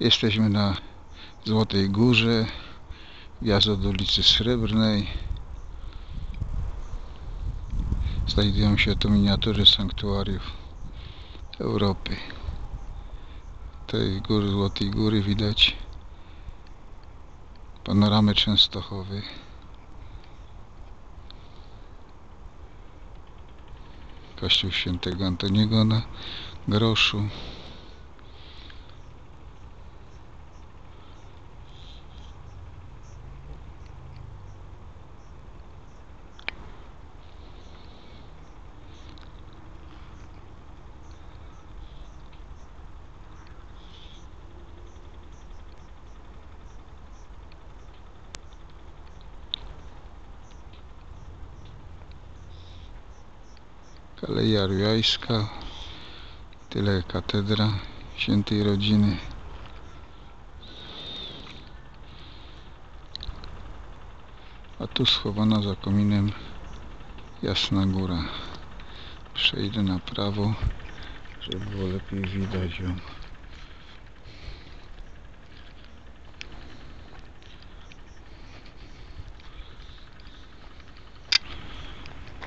Jesteśmy na Złotej Górze, wjazd od ulicy Srebrnej. Znajdują się tu miniatury sanktuariów Europy. Tej góry, Złotej Góry widać panoramę Częstochowy. Kościół świętego Antoniego na groszu. Kaleja Rujajska, tyle katedra świętej rodziny. A tu schowana za kominem Jasna Góra. Przejdę na prawo, żeby było lepiej widać ją.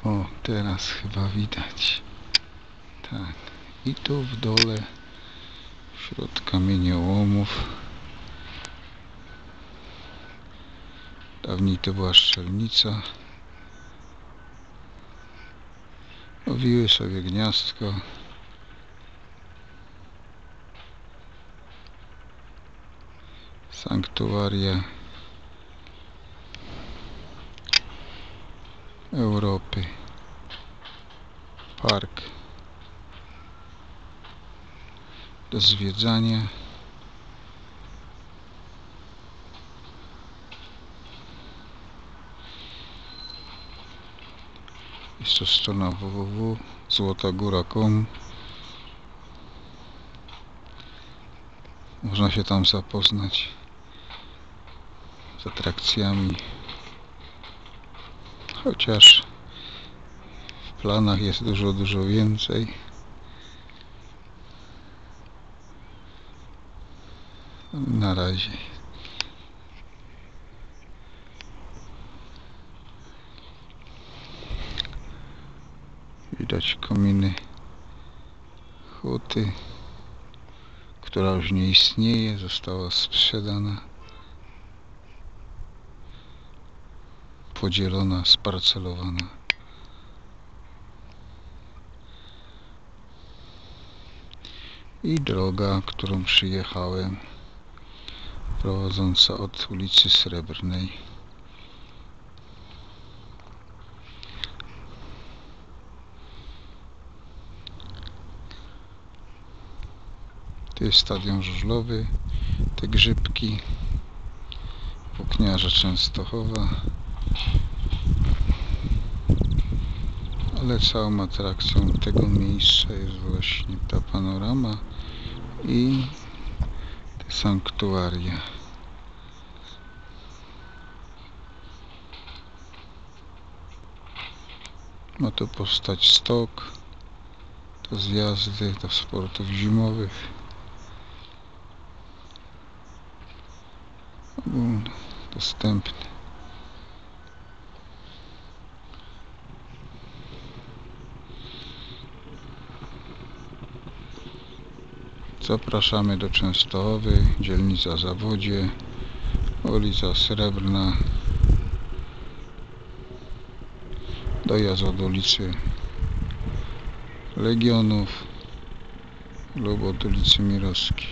O, teraz chyba widać. Tak. I tu w dole, wśród kamieniołomów. Dawniej to była szczelnica. Owiły sobie gniazdko. Sanktuaria Europy. Park do zwiedzania. Jest to strona www.złotagóra.com Można się tam zapoznać z atrakcjami. Chociaż w planach jest dużo, dużo więcej. Na razie. Widać kominy huty, która już nie istnieje, została sprzedana, podzielona, sparcelowana. I droga, którą przyjechałem, prowadząca od ulicy Srebrnej. Tu jest stadion żużlowy, te grzybki, Włókniarza Częstochowa. Ale całą atrakcją tego miejsca jest właśnie ta panorama i te sanktuaria. Ma tu powstać stok, to zjazdy do sportów zimowych. Ogólnie dostępny. Zapraszamy do Częstochowy, dzielnica Zawodzie, ulica Srebrna, dojazd od ulicy Legionów lub od ulicy Mirowskiej.